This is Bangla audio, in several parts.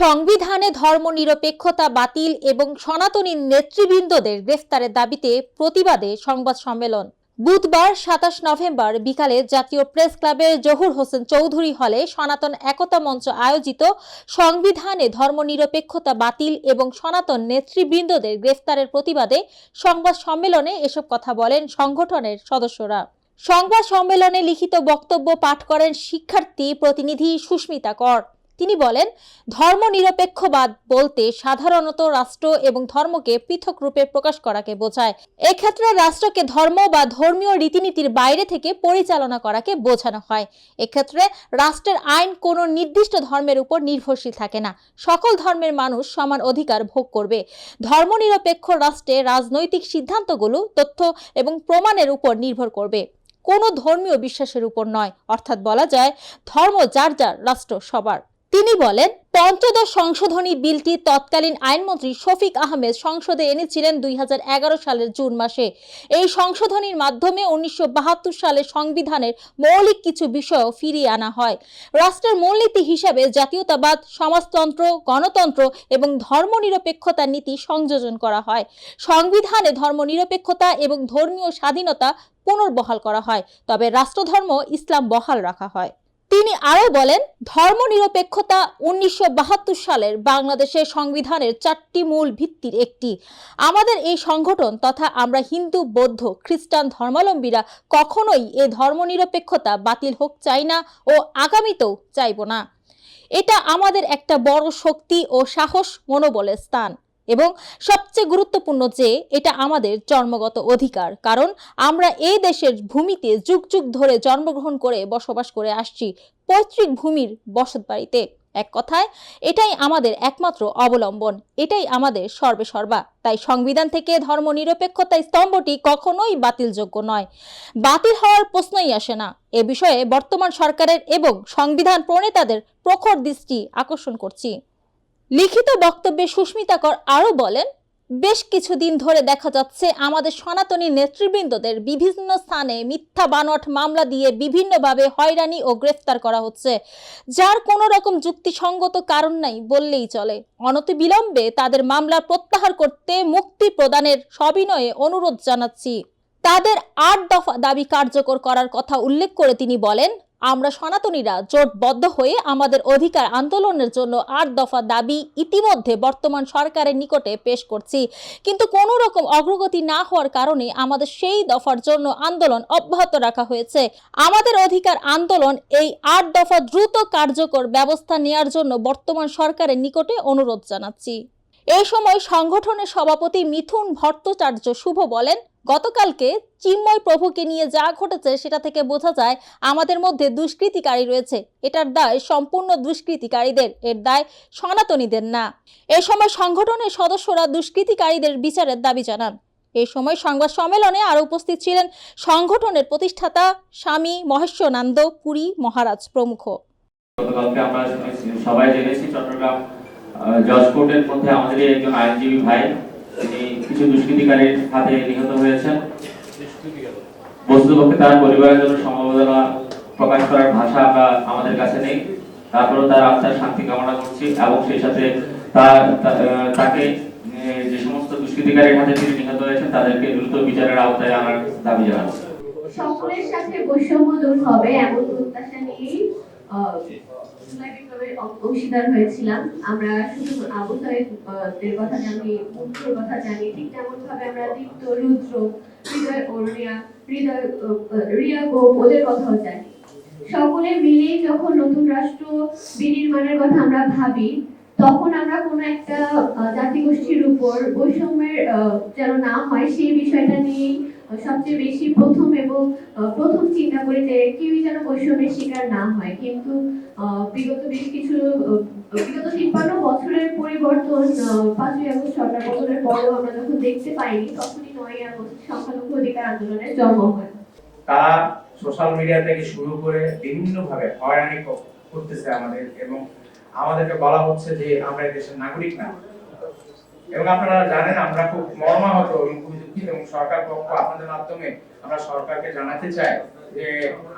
সংবিধানে ধর্মনিরপেক্ষতা বাতিল এবং সনাতনী নেতৃবৃন্দদের গ্রেফতারের দাবিতে প্রতিবাদে সংবাদ সম্মেলন। বুধবার সাতাশ নভেম্বর বিকালে জাতীয় প্রেস ক্লাবের জহুর হোসেন চৌধুরী হলে সনাতন একতা মঞ্চ আয়োজিত সংবিধানে ধর্মনিরপেক্ষতা বাতিল এবং সনাতন নেতৃবৃন্দদের গ্রেফতারের প্রতিবাদে সংবাদ সম্মেলনে এসব কথা বলেন সংগঠনের সদস্যরা। সংবাদ সম্মেলনে লিখিত বক্তব্য পাঠ করেন শিক্ষার্থী প্রতিনিধি সুস্মিতা কর। তিনি বলেন, ধর্মনিরপেক্ষবাদ বলতে সাধারণত রাষ্ট্র এবং ধর্মকে পৃথক রূপে প্রকাশ করাকে বোঝায়। এক্ষেত্রে রাষ্ট্রকে ধর্ম বা ধর্মীয় রীতিনীতির বাইরে থেকে পরিচালনা করাকে বোঝানো হয়। এক্ষেত্রে রাষ্ট্রের আইন কোনো নির্দিষ্ট ধর্মের উপর নির্ভরশীল থাকে না। সকল ধর্মের মানুষ সমান অধিকার ভোগ করবে। ধর্মনিরপেক্ষ রাষ্ট্রে রাজনৈতিক সিদ্ধান্তগুলো, তথ্য এবং প্রমাণের উপর নির্ভর করবে। কোনো ধর্মীয় বিশ্বাসের উপর নয়। অর্থাৎ বলা যায়, ধর্ম যার যার, রাষ্ট্র সবার। তিনি বলেন, পঞ্চদশ সংশোধনী বিলটি তৎকালীন আইনমন্ত্রী শফিক আহমেদ সংসদে এনেছিলেন দুই হাজার এগারো সালের জুন মাসে। এই সংশোধনীর মাধ্যমে উনিশশো বাহাত্তর সালে সংবিধানের মৌলিক কিছু বিষয় ফিরিয়ে আনা হয়। রাষ্ট্রের মূলনীতি হিসাবে জাতীয়তাবাদ, সমাজতন্ত্র, গণতন্ত্র এবং ধর্মনিরপেক্ষতা নীতি সংযোজন করা হয়। সংবিধানে ধর্মনিরপেক্ষতা এবং ধর্মীয় স্বাধীনতা পুনর্বহাল করা হয়, তবে রাষ্ট্রধর্ম ইসলাম বহাল রাখা হয়। তিনি আরও বলেন, ধর্মনিরপেক্ষতা উনিশশো বাহাত্তর সালের বাংলাদেশের সংবিধানের চারটি মূল ভিত্তির একটি। আমাদের এই সংগঠন তথা আমরা হিন্দু, বৌদ্ধ, খ্রিস্টান ধর্মাবলম্বীরা কখনোই এ ধর্মনিরপেক্ষতা বাতিল হোক চাই না ও আগামীতেও চাইব না। এটা আমাদের একটা বড় শক্তি ও সাহস মনোবলের স্থান। এবং সবচেয়ে গুরুত্বপূর্ণ যে এটা আমাদের জন্মগত অধিকার, কারণ আমরা এই দেশের ভূমিতে যুগ যুগ ধরে জন্মগ্রহণ করে বসবাস করে আসছি পৈতৃক ভূমির বসত বাড়িতে এক কথায়, এটাই আমাদের একমাত্র অবলম্বন, এটাই আমাদের সর্বে সর্বা তাই সংবিধান থেকে ধর্মনিরপেক্ষতা স্তম্ভটি কখনোই বাতিলযোগ্য নয়। বাতিল হওয়ার প্রশ্নই আসে না। এ বিষয়ে বর্তমান সরকারের এবং সংবিধান প্রণেতাদের প্রখর দৃষ্টি আকর্ষণ করছি। লিখিত বক্তব্যে সুস্মিতা কর আরও বলেন, বেশ কিছুদিন ধরে দেখা যাচ্ছে আমাদের সনাতনী নেতৃবৃন্দদের বিভিন্ন স্থানে মিথ্যা বানট মামলা দিয়ে বিভিন্নভাবে হয়রানি ও গ্রেফতার করা হচ্ছে। যার কোনো রকম যুক্তিসঙ্গত কারণ নাই বললেই চলে। অনতিবিলম্বে তাদের মামলা প্রত্যাহার করতে মুক্তি প্রদানের সবিনয়ে অনুরোধ জানাচ্ছি। তাদের আট দফা দাবি কার্যকর করার কথা উল্লেখ করে তিনি বলেন, আমরা সনাতনীরা জোটবদ্ধ হয়ে আমাদের অধিকার আন্দোলনের জন্য আট দফা দাবি ইতিমধ্যে বর্তমান সরকারের নিকটে পেশ করছি। কিন্তু কোনো রকম অগ্রগতি না হওয়ার কারণে আমাদের সেই দফার জন্য আন্দোলন অব্যাহত রাখা হয়েছে। আমাদের অধিকার আন্দোলন এই আট দফা দ্রুত কার্যকর ব্যবস্থা নেয়ার জন্য বর্তমান সরকারের নিকটে অনুরোধ জানাচ্ছি। এই সময় সংগঠনের সভাপতি মিথুন ভট্টাচার্য শুভ বলেন গতকালকে চিন্ময় প্রভুকে নিয়ে যা ঘটেছে সেটা থেকে বোঝা যায় আমাদের মধ্যে দুষ্কৃতিকারী রয়েছে। এটার দায় সম্পূর্ণ দুষ্কৃতিকারীদের, এর দায় সনাতনীদের না। এ সময় সংগঠনের সদস্যরা দুষ্কৃতিকারীদের বিচারের দাবি জানান। এই সময় সংবাদ সম্মেলনে আরও উপস্থিত ছিলেন সংগঠনের প্রতিষ্ঠাতা স্বামী মহেশ্বরানন্দ পুরী মহারাজ প্রমুখ। সবাই জেনেছি চট্টগ্রাম জজ কোর্টের মধ্যে আমাদের একজন আইনজীবী ভাই তিনি কিছু দুষ্কৃতিকারীর হাতে নিহত হয়েছেন। বস্তুপক্ষে তার পরিবারের জন্য সমবেদনা প্রকাশ করার ভাষা আমরা আমাদের কাছে নেই। তারপরেও তার আত্মার শান্তি কামনা করছি এবং সেই সাথে তার তাকে যে সমস্ত দুষ্কৃতিকারীর হাতে তিনি নিহত হয়েছেন, তাদেরকে দ্রুত বিচারের আওতায় আনার দাবি জানাচ্ছি। সকলের সাথে বৈষম্য দূর হবে এমন প্রত্যাশা নিয়েই অংশীদার হয়েছিলাম। আমরা শুধু আবহাওয়ের কথা জানি মুখ্যর কথা জানি, ঠিক তেমন ভাবে আমরা দীপ্ত, রুদ্র, হৃদয় অরুণিয়া, হৃদয় রিয়া, গোপ, ওদের কথাও জানি। সকলে মিলে যখন নতুন রাষ্ট্র বিনির্মাণের কথা আমরা ভাবি তখন আমরা কোনো একটা আহ, জাতিগোষ্ঠীর উপর বৈষম্যের যেন না হয় সেই বিষয়টা নিয়ে সবচেয়ে বেশি প্রথম এবং প্রথম চিন্তা করি যে কেউই যেন বৈষম্যের শিকার না হয়। কিন্তু বিগত বেশ কিছু বিগত তিপ্পান্ন বছরের পরিবর্তন পাঁচই আগস্ট সরকার পতনের পরেও আমরা যখন দেখতে পাইনি তখনই নয় আগস্ট সংখ্যালঘু অধিকার আন্দোলনের জন্ম হয়। তারা সোশ্যাল মিডিয়া থেকে শুরু করে বিভিন্ন ভাবে হয়রানি করতেছে আমাদের এবং আমাদেরকে বলা হচ্ছে যে আমরা দেশের নাগরিক না। এবং আপনারা জানেন, আমরা খুব মর্মাহত এবং খুবই দুঃখিত এবং সরকার পক্ষ আপনাদের মাধ্যমে আমরা সরকারকে জানাতে চাই যে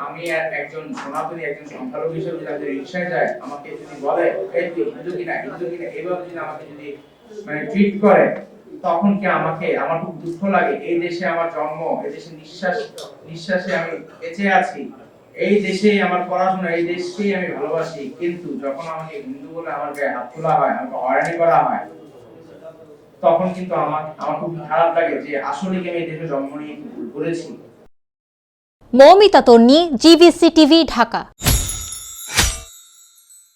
আমি একজন সনাতনী, একজন সংখ্যালঘু হিসেবে যদি আমি রিক্সায় যাই আমাকে যদি বলে, এই তুই হিন্দু কিনা হিন্দু কিনা, এইভাবে যদি আমাকে যদি মানে ট্রিট করে, তখন কি আমাকে, আমার খুব দুঃখ লাগে। এই দেশে আমার জন্ম, এই দেশে নিঃশ্বাস, নিঃশ্বাসে আমি বেঁচে আছি। এই দেশে আমার পড়াশোনা, এই দেশকেই আমি ভালোবাসি। কিন্তু যখন আমাকে হিন্দু বলে আমার গায়ে হাত তোলা হয়, আমাকে হয়রানি করা হয়, তখন কিন্তু আমার আমার খুব খারাপ লাগে যে আসলে কি আমি এই দেশে জন্ম নিয়ে ভুল করেছি। Moumita Tarni GBC TV, Dhaka.